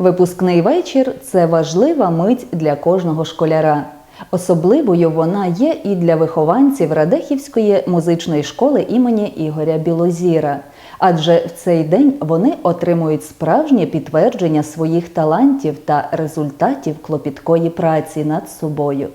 Випускний вечір це важлива мить для кожного школяра. Особливою вона є і для вихованців Радехівської музичної школи імені Ігоря Білозіра. Адже в цей день вони отримують справжнє підтвердження своїх талантів та результатів клопіткої праці над собою.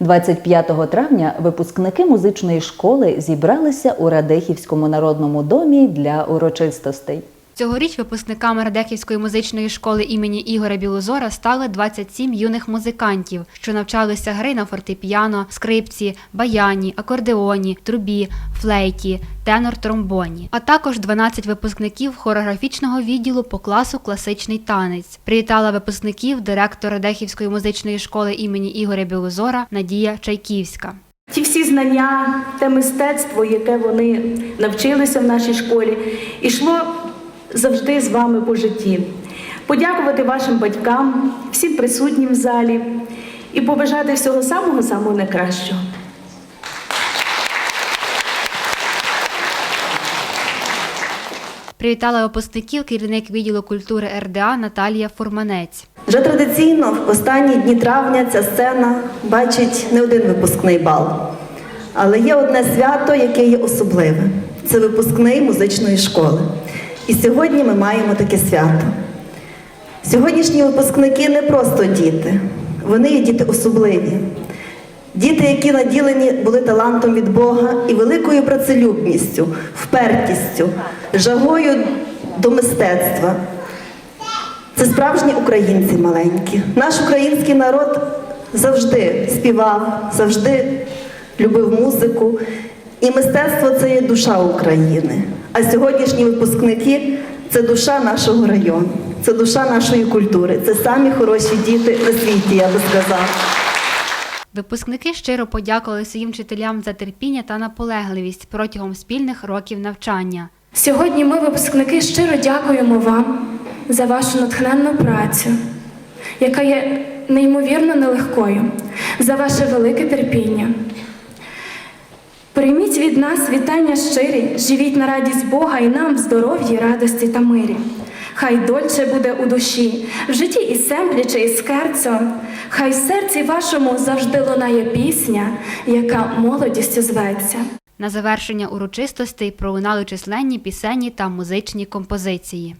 25 травня випускники музичної школи зібралися у Радехівському народному домі для урочистостей. Цьогоріч випускниками Радехівської музичної школи імені Ігоря Білозора стали 27 юних музикантів, що навчалися гри на фортепіано, скрипці, баяні, акордеоні, трубі, флейті, тенор-тромбоні, а також 12 випускників хореографічного відділу по класу класичний танець. Привітала випускників директор Радехівської музичної школи імені Ігоря Білозора Надія Чайківська. Ті всі знання, те мистецтво, яке вони навчилися в нашій школі, ішло завжди з вами по житті. Подякувати вашим батькам, всім присутнім в залі і побажати всього самого самого найкращого. Привітала випускників керівник відділу культури РДА Наталія Фурманець. Вже традиційно в останні дні травня ця сцена бачить не один випускний бал. Але є одне свято, яке є особливе це випускний музичної школи. І сьогодні ми маємо таке свято. Сьогоднішні випускники не просто діти, вони є діти особливі. Діти, які наділені були талантом від Бога і великою працелюбністю, впертістю, жагою до мистецтва. Це справжні українці маленькі. Наш український народ завжди співав, завжди любив музику. І мистецтво це є душа України. А сьогоднішні випускники це душа нашого району, це душа нашої культури. Це самі хороші діти на світі, я би сказала. Випускники щиро подякували своїм вчителям за терпіння та наполегливість протягом спільних років навчання. Сьогодні ми, випускники, щиро дякуємо вам за вашу натхненну працю, яка є неймовірно нелегкою, за ваше велике терпіння. Прийміть від нас вітання щирі, живіть на радість Бога і нам в здоров'ї, радості та мирі. Хай дольче буде у душі, в житті і семпляче, і скерцо, хай в серці вашому завжди лунає пісня, яка молодістю зветься. На завершення урочистостей пролунали численні пісенні та музичні композиції.